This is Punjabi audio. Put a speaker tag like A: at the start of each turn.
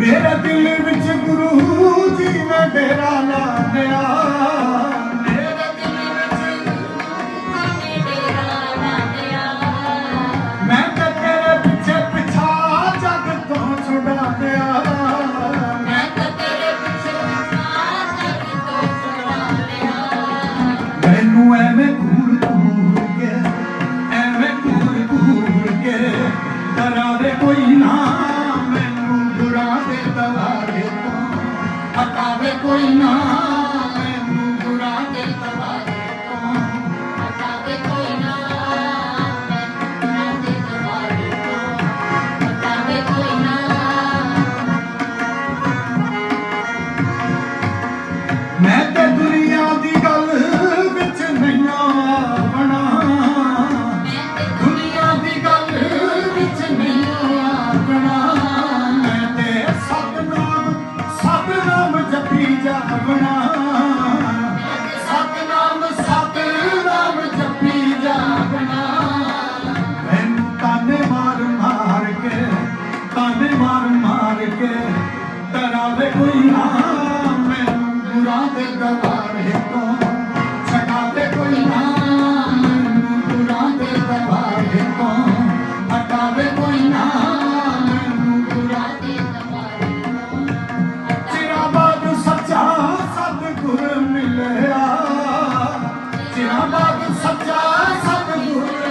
A: ਮੇਰਾ ਦਿਲ ਵਿੱਚ ਗੁਰੂ ਜੀ ਨੇ ਡੇਰਾ हटाद कोई न ਜਪੀ ਸਤਨਾਮ ਸਤਨਾਮ ਜਪੀ ਜਾਵਣਾ ਮੈਨੂੰ ਤਾਨੇ ਮਾਰ ਮਾਰ ਕੇ, ਤਾਨੇ ਮਾਰ ਮਾਰ ਕੇ ਡਰਾਵੇ ਕੋਈ ਨਾ ਮੈਨੂੰ ਗੁਰਾਂ ਦੇ ਦਵਾਰੇ ਲੋਗ ਸੱਚਾ ਸਭ ਗੁਰੂ